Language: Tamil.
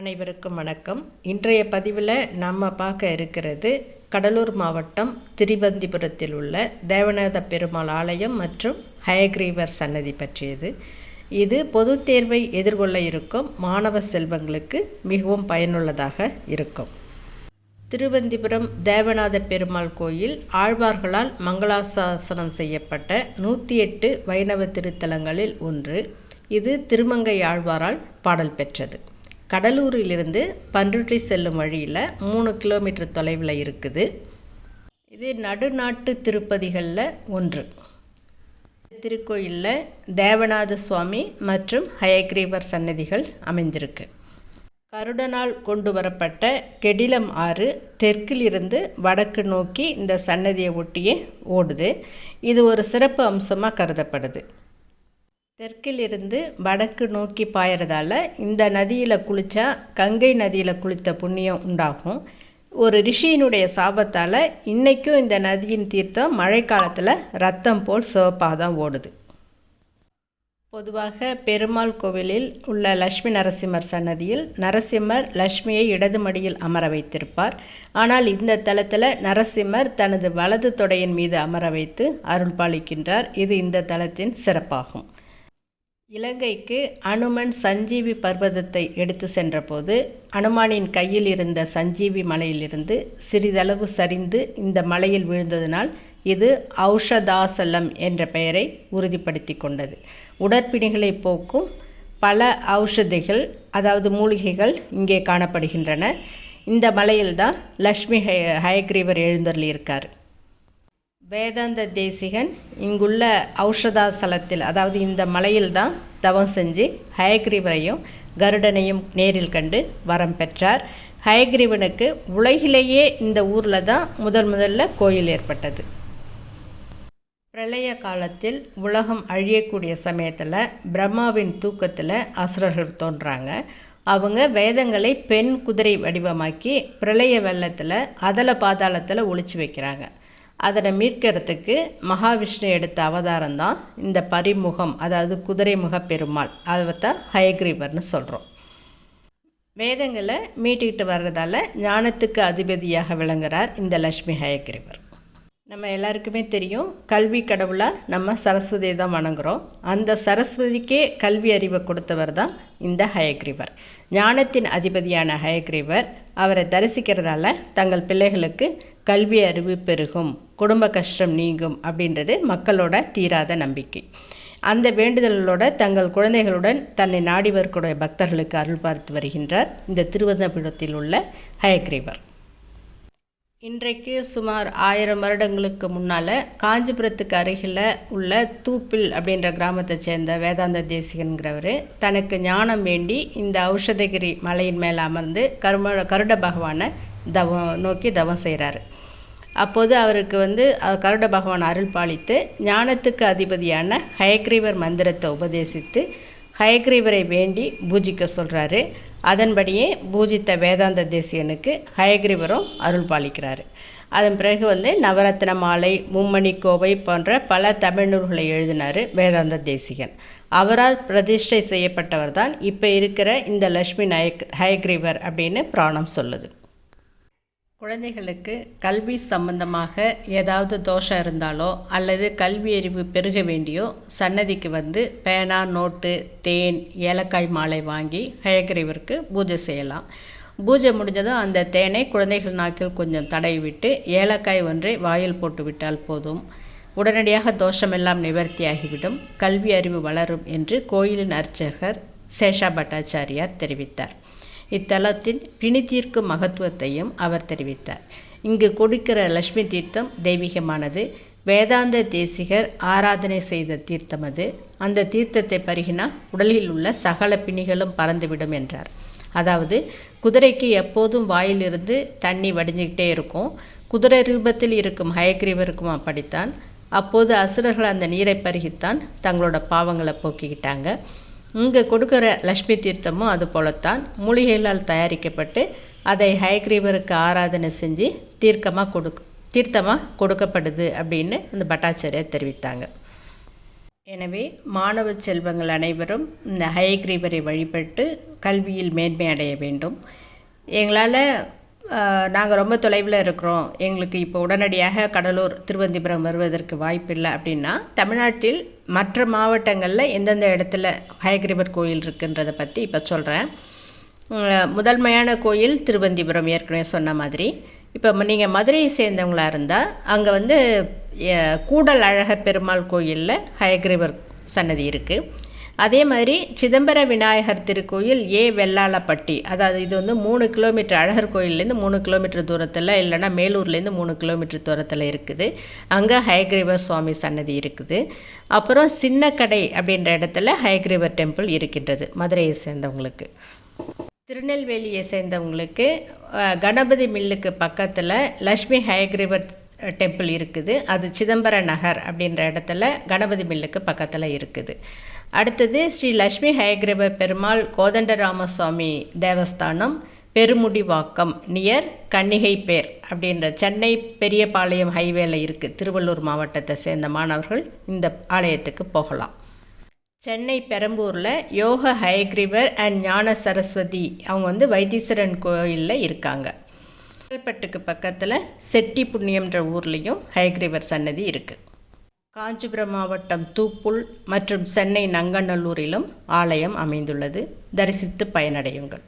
அனைவருக்கும் வணக்கம். இன்றைய பதிவில் நம்ம பார்க்க இருக்கிறது கடலூர் மாவட்டம் திரிபந்திபுரத்தில் உள்ள தேவநாத பெருமாள் ஆலயம் மற்றும் ஹயக்ரீவர் சன்னதி பற்றியது. இது பொது தேர்வை எதிர்கொள்ள இருக்கும் மாணவ செல்வங்களுக்கு மிகவும் பயனுள்ளதாக இருக்கும். திருவந்திபுரம் தேவநாத பெருமாள் கோயில் ஆழ்வார்களால் மங்களாசாசனம் செய்யப்பட்ட நூற்றி எட்டு வைணவ திருத்தலங்களில் ஒன்று. இது திருமங்கை ஆழ்வாரால் பாடல் பெற்றது. கடலூரிலிருந்து பன்ருட்டி செல்லும் வழியில் மூணு கிலோமீட்டர் தொலைவில் இருக்குது. இது நடுநாட்டு திருப்பதிகளில் ஒன்று. திருக்கோயிலில் தேவநாத சுவாமி மற்றும் ஹயக்ரீவர் சன்னதிகள் அமைந்திருக்கு. கருடனால் கொண்டு வரப்பட்ட கெடிலம் ஆறு தெற்கிலிருந்து வடக்கு நோக்கி இந்த சன்னதியை ஒட்டியே ஓடுது. இது ஒரு சிறப்பு அம்சமாக கருதப்படுது. தெற்கிலிருந்து வடக்கு நோக்கி பாயறதால இந்த நதியில் குளித்தா கங்கை நதியில் குளித்த புண்ணியம் உண்டாகும். ஒரு ரிஷியினுடைய சாபத்தால் இன்றைக்கும் இந்த நதியின் தீர்த்தம் மழைக்காலத்தில் ரத்தம் போல் சிவப்பாக தான் ஓடுது. பொதுவாக பெருமாள் கோவிலில் உள்ள லட்சுமி நரசிம்மர் சன்னதியில் நரசிம்மர் லட்சுமியை இடது மடியில் அமர வைத்திருப்பார். ஆனால் இந்த தலத்தில் நரசிம்மர் தனது வலது தொடையின் மீது அமர வைத்து அருள் பாலிக்கின்றார். இது இந்த தலத்தின் சிறப்பாகும். இலங்கைக்கு அனுமன் சஞ்சீவி பர்வதத்தை எடுத்து சென்றபோது அனுமானின் கையில் இருந்த சஞ்சீவி மலையிலிருந்து சிறிதளவு சரிந்து இந்த மலையில் விழுந்ததினால் இது ஔஷதாசலம் என்ற பெயரை உறுதிப்படுத்தி கொண்டது. உடற்பிணிகளை போக்கும் பல ஔஷதிகள் அதாவது மூலிகைகள் இங்கே காணப்படுகின்றன. இந்த மலையில்தான் லக்ஷ்மி ஹய ஹயக்ரீவர் எழுந்தருளியிருக்கார். வேதாந்த தேசிகன் இங்குள்ள ஔஷதாசலத்தில் அதாவது இந்த மலையில் தான் தவம் செஞ்சு ஹயக்ரீவரையும் கருடனையும் நேரில் கண்டு வரம் பெற்றார். ஹயக்ரீவனுக்கு உலகிலேயே இந்த ஊரில் தான் முதல் முதல்ல கோயில் ஏற்பட்டது. பிரளய காலத்தில் உலகம் அழியக்கூடிய சமயத்தில் பிரம்மாவின் தூக்கத்தில் அசுரர்கள் தோன்றாங்க. அவங்க வேதங்களை பெண் குதிரை வடிவமாக்கி பிரளய வெள்ளத்தில் அதல பாதாளத்தில் ஒழிச்சு வைக்கிறாங்க. அதனை மீட்கிறதுக்கு மகாவிஷ்ணு எடுத்த அவதாரம் தான் இந்த பரிமுகம் அதாவது குதிரை முக பெருமாள் அதை தான் ஹயக்ரீவர்னு சொல்கிறோம் வேதங்களை மீட்டிக்கிட்டு வர்றதால ஞானத்துக்கு அதிபதியாக விளங்குகிறார் இந்த லக்ஷ்மி ஹயக்ரீவர். நம்ம எல்லாருக்குமே தெரியும் கல்வி கடவுளாக நம்ம சரஸ்வதியை தான் வணங்குகிறோம் அந்த சரஸ்வதிக்கே கல்வி அறிவை கொடுத்தவர் தான் இந்த ஹயக்ரீவர். ஞானத்தின் அதிபதியான ஹயக்ரீவர் அவரை தரிசிக்கிறதால தங்கள் பிள்ளைகளுக்கு கல்வி அறிவு பெருகும். குடும்ப கஷ்டம் நீங்கும் அப்படின்றது மக்களோட தீராத நம்பிக்கை. அந்த வேண்டுதல்களோட தங்கள் குழந்தைகளுடன் தன்னை நாடி வரக்கூடிய பக்தர்களுக்கு அருள் பார்த்து வருகின்றார் இந்த திருவனந்தபுரத்தில் உள்ள ஹயக்ரீவர். இன்றைக்கு சுமார் ஆயிரம் வருடங்களுக்கு முன்னால் காஞ்சிபுரத்துக்கு அருகில் உள்ள தூப்பில் அப்படின்ற கிராமத்தை சேர்ந்த வேதாந்த தேசிகன்கிறவர் தனக்கு ஞானம் வேண்டி இந்த ஔஷதகிரி மலையின் மேலே அமர்ந்து கரும கருட பகவானை தவம் நோக்கி தவம் செய்கிறாரு அப்போது அவருக்கு வந்து கருட பகவான் அருள் பாலித்து ஞானத்துக்கு அதிபதியான ஹயக்ரீவர் மந்திரத்தை உபதேசித்து ஹயக்ரீவரை வேண்டி பூஜிக்க சொல்கிறாரு அதன்படியே பூஜித்த வேதாந்த தேசியனுக்கு ஹயக்ரீவரும் அருள் பாலிக்கிறாரு அதன் பிறகு வந்து நவரத்ன மாலை மும்மணி கோவை போன்ற பல தமிழ் நூல்களை எழுதினார் வேதாந்த தேசிகன். அவரால் பிரதிஷ்டை செய்யப்பட்டவர் தான் இப்போ இருக்கிற இந்த லக்ஷ்மி நாயக் ஹயக்ரீவர் அப்படின்னு பிராணம் சொல்லுது. குழந்தைகளுக்கு கல்வி சம்பந்தமாக ஏதாவது தோஷம் இருந்தாலோ அல்லது கல்வி அறிவு பெருக வேண்டியோ சன்னதிக்கு வந்து பேனா நோட்டு தேன் ஏலக்காய் மாலை வாங்கி ஹயக்ரீவருக்கு பூஜை செய்யலாம். பூஜை முடிஞ்சதும் அந்த தேனை குழந்தைகள் நாக்கில் கொஞ்சம் தடவி விட்டு ஏலக்காய் ஒன்றை வாயில் போட்டு விட்டால் போதும். உடனடியாக தோஷமெல்லாம் நிவர்த்தியாகிவிடும். கல்வி அறிவு வளரும் என்று கோயிலின் அர்ச்சகர் சேஷா பட்டாச்சாரியார் தெரிவித்தார். இத்தலத்தின் பிணி தீர்க்கும் மகத்துவத்தையும் அவர் தெரிவித்தார். இங்கு கொடுக்கிற லட்சுமி தீர்த்தம் தெய்வீகமானது. வேதாந்த தேசிகர் ஆராதனை செய்த தீர்த்தம் அது. அந்த தீர்த்தத்தை பருகினால் உடலில் உள்ள சகல பிணிகளும் பறந்துவிடும் என்றார். அதாவது குதிரைக்கு எப்போதும் வாயிலிருந்து தண்ணி வடிஞ்சிக்கிட்டே இருக்கும். குதிரை ரூபத்தில் இருக்கும் ஹயக்ரீவருக்கும் அப்படித்தான். அப்போது அசுரர்கள் அந்த நீரை பருகித்தான் தங்களோட பாவங்களை போக்கிக்கிட்டாங்க. இங்கே கொடுக்குற லக்ஷ்மி தீர்த்தமும் அது போலத்தான் மூலிகைகளால் தயாரிக்கப்பட்டு அதை ஹயக்ரீவருக்கு ஆராதனை செஞ்சு தீர்க்கமாக கொடுக்கு தீர்த்தமாக கொடுக்கப்படுது அப்படின்னு அந்த பட்டாச்சாரியர் தெரிவித்தாங்க. எனவே மாணவ செல்வங்கள் அனைவரும் இந்த ஹயக்ரீவரை வழிபட்டு கல்வியில் மேன்மை அடைய வேண்டும். எங்களால் நாங்கள் ரொம்ப தொலைவில் இருக்கிறோம். எங்களுக்கு இப்போ உடனடியாக கடலூர் திருவந்திபுரம் வருவதற்கு வாய்ப்பில்லை அப்படின்னா தமிழ்நாட்டில் மற்ற மாவட்டங்களில் எந்தெந்த இடத்துல ஹயக்ரீவர் கோயில் இருக்குன்றதை பற்றி இப்போ சொல்கிறேன் முதன்மையான கோயில் திருவந்திபுரம் ஏற்கனவே சொன்ன மாதிரி. இப்போ நீங்கள் மதுரையை சேர்ந்தவங்களாக இருந்தால் அங்கே வந்து கூடல் அழகர் பெருமாள் கோயிலில் ஹயக்ரீவர் சன்னதி இருக்குது அதே மாதிரி சிதம்பர விநாயகர் திருக்கோயில் ஏ வெள்ளாளப்பட்டி. அதாவது இது வந்து மூணு கிலோமீட்டர் அழகர் கோயிலேருந்து மூணு கிலோமீட்டர் தூரத்தில் இல்லைனா மேலூர்லேருந்து மூணு கிலோமீட்டர் தூரத்தில் இருக்குது. அங்கே ஹயக்ரீவர் சுவாமி சன்னதி இருக்குது. அப்புறம் சின்னக்கடை அப்படின்ற இடத்துல ஹயக்ரீவர் டெம்பிள் இருக்கின்றது மதுரையை சேர்ந்தவங்களுக்கு. திருநெல்வேலியை சேர்ந்தவங்களுக்கு கணபதி மில்லுக்கு பக்கத்தில் லக்ஷ்மி ஹயக்ரீவர் டெம்பிள் இருக்குது. அது சிதம்பர நகர் அப்படின்ற இடத்துல கணபதி மில்லுக்கு பக்கத்தில் இருக்குது. அடுத்தது ஸ்ரீ லக்ஷ்மி ஹயக்ரீவர் பெருமாள் கோதண்டராமசுவாமி தேவஸ்தானம் பெருமுடிவாக்கம் நியர் கன்னிகை பேர் அப்படின்ற சென்னை பெரியபாளையம் ஹைவேல இருக்குது திருவள்ளூர் மாவட்டத்தை சேர்ந்த மாணவர்கள் இந்த ஆலயத்துக்கு போகலாம். சென்னை பெரம்பூரில் யோக ஹயக்ரிவர் அண்ட் ஞான சரஸ்வதி அவங்க வந்து வைத்தீஸ்வரன் கோயிலில் இருக்காங்க. கல்பட்டுக்கு பக்கத்தில் செட்டி புண்ணியம்ன்ற ஊர்லேயும் ஹயக்ரிவர் சன்னதி இருக்குது காஞ்சிபுரம் மாவட்டம் தூப்புல் மற்றும் சென்னை நங்கநல்லூரிலும் ஆலயம் அமைந்துள்ளது. தரிசித்து பயனடையுங்கள்.